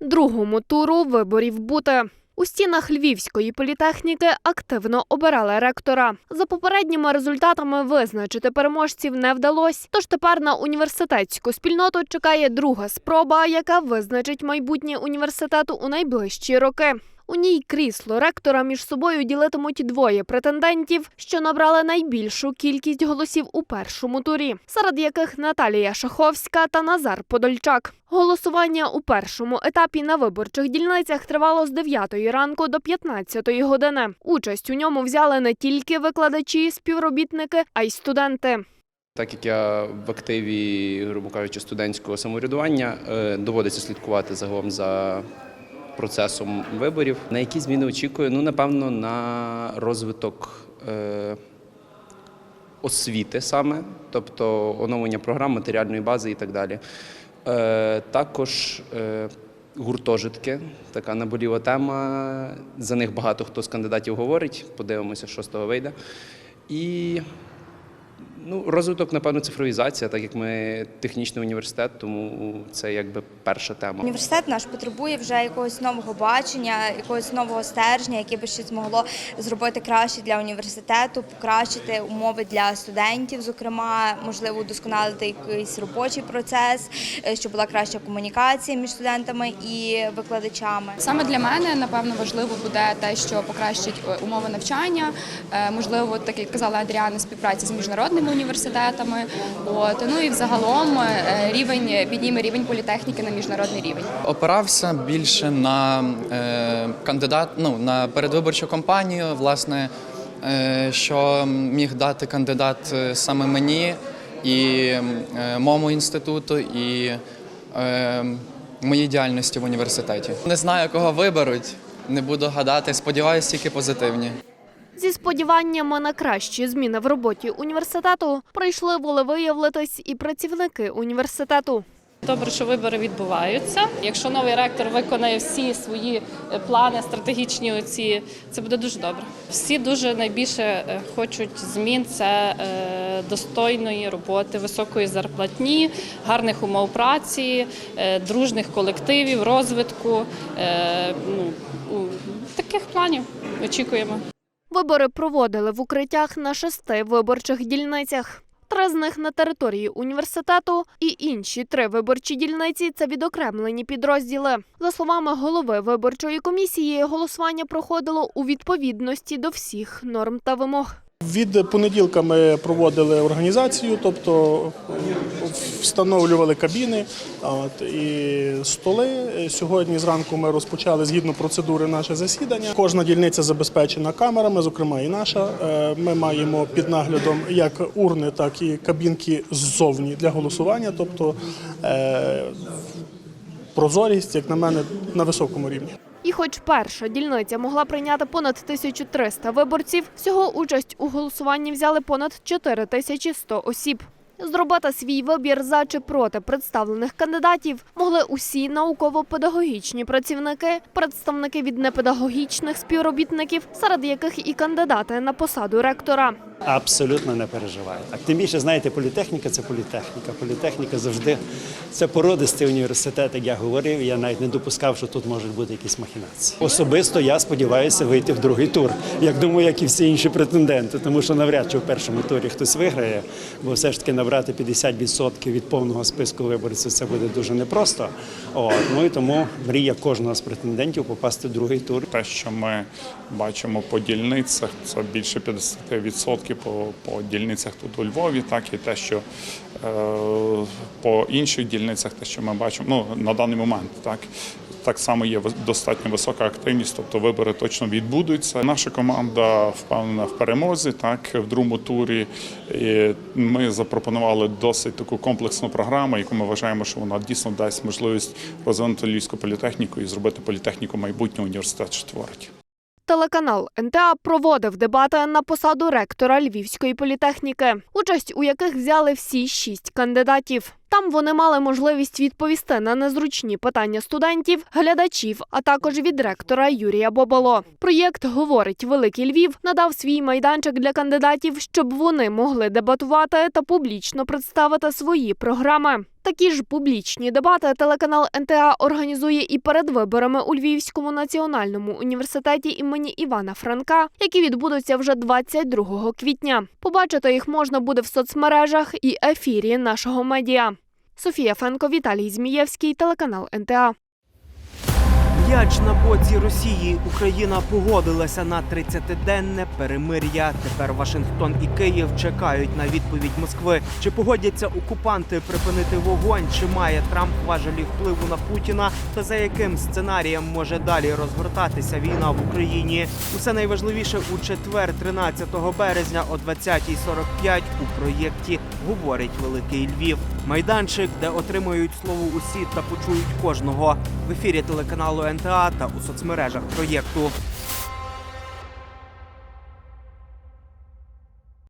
другому туру виборів бути. У стінах Львівської політехніки активно обирали ректора. За попередніми результатами визначити переможців не вдалося. Тож тепер на університетську спільноту чекає друга спроба, яка визначить майбутнє університету у найближчі роки. У ній крісло ректора між собою ділитимуть двоє претендентів, що набрали найбільшу кількість голосів у першому турі, серед яких Наталія Шаховська та Назар Подольчак. Голосування у першому етапі на виборчих дільницях тривало з 9 ранку до 15 години. Участь у ньому взяли не тільки викладачі, співробітники, а й студенти. Так як я в активі, грубо кажучи, студентського самоврядування, е, доводиться слідкувати загалом за процесом виборів. На які зміни очікую? Ну, напевно, на розвиток е, освіти саме, тобто оновлення програм, матеріальної бази і так далі. Е, також е, гуртожитки, така наболіла тема. За них багато хто з кандидатів говорить. Подивимося, що з того вийде. І Ну, розвиток, напевно, цифровізація, так як ми технічний університет, тому це якби перша тема. Університет наш потребує вже якогось нового бачення, якогось нового стержня, яке би щось змогло зробити краще для університету, покращити умови для студентів, зокрема, можливо, удосконалити якийсь робочий процес, е, щоб була краща комунікація між студентами і викладачами. Саме для мене напевно важливо буде те, що покращить е, умови навчання, е, можливо, так як казала Адріана, співпраця з міжнародними університетами. От ну і взагалом е, рівень підніме рівень політехніки на міжнародний рівень. Опирався більше на е, кандидат, ну на передвиборчу кампанію, власне, е, що міг дати кандидат е, саме мені і е, моєму інституту, і е, моїй діяльності в університеті. Не знаю, кого виберуть, не буду гадати. Сподіваюся, тільки позитивні. Зі сподіваннями на кращі зміни в роботі університету прийшли волевиявлитись і працівники університету. Добре, що вибори відбуваються. Якщо новий ректор виконає всі свої е, плани, стратегічні оці, це буде дуже добре. Всі дуже найбільше е, хочуть змін це е, достойної роботи, високої зарплатні, гарних умов праці, дружних колективів, розвитку. Ну, таких планів очікуємо. Вибори проводили в укриттях на шести виборчих дільницях. Три з них на території університету і інші три виборчі дільниці це відокремлені підрозділи. За словами голови виборчої комісії, голосування проходило у відповідності до всіх норм та вимог. Від понеділка ми проводили організацію, тобто встановлювали кабіни і столи. Сьогодні зранку ми розпочали згідно процедури наше засідання. Кожна дільниця забезпечена камерами, зокрема і наша. Е, Ми маємо під наглядом як урни, так і кабінки ззовні для голосування. Тобто е, прозорість, як на мене, на високому рівні. І хоч перша дільниця могла прийняти понад 1300 виборців, всього участь у голосуванні взяли понад 4100 осіб. Зробити свій вибір за чи проти представлених кандидатів могли усі науково-педагогічні працівники, представники від непедагогічних співробітників, серед яких і кандидати на посаду ректора. Абсолютно не переживаю. А тим більше, знаєте, політехніка це політехніка. Політехніка завжди це породистий університет, як я говорив. Я навіть не допускав, що тут можуть бути якісь махінації. Особисто я сподіваюся вийти в другий тур. Як думаю, як і всі інші претенденти, тому що навряд чи в першому турі хтось виграє, бо все ж таки набрати 50% від повного списку виборців це буде дуже непросто. От, ну і тому мрія кожного з претендентів попасти в другий тур. Те, що ми бачимо по дільницях, це більше 50% по, по дільницях тут у Львові, так і те, що е, по інших дільницях, те, що ми бачимо, ну на даний момент, так. Так само є достатньо висока активність, тобто вибори точно відбудуться. Наша команда впевнена в перемозі. Так в другому турі ми запропонували досить таку комплексну програму, яку ми вважаємо, що вона дійсно дасть можливість розвинути львівську політехніку і зробити політехніку майбутнього університету четверті. Телеканал НТА проводив дебати на посаду ректора Львівської політехніки, участь у яких взяли всі шість кандидатів. Там вони мали можливість відповісти на незручні питання студентів, глядачів, а також від ректора Юрія Боболо. Проєкт говорить Великий Львів надав свій майданчик для кандидатів, щоб вони могли дебатувати та публічно представити свої програми. Такі ж публічні дебати телеканал НТА організує і перед виборами у Львівському національному університеті імені Івана Франка, які відбудуться вже 22 квітня. Побачити їх можна буде в соцмережах і ефірі нашого медіа. Софія Фенко, Віталій Змієвський, телеканал НТА. М'яч на боці Росії. Україна погодилася на 30-денне перемир'я. Тепер Вашингтон і Київ чекають на відповідь Москви. Чи погодяться окупанти припинити вогонь? Чи має Трамп важелі впливу на Путіна? Та за яким сценарієм може далі розгортатися війна в Україні? Усе найважливіше у четвер, 13 березня о 20.45 у проєкті говорить Великий Львів. Майданчик, де отримують слово усі та почують кожного в ефірі телеканалу НТА та у соцмережах проєкту.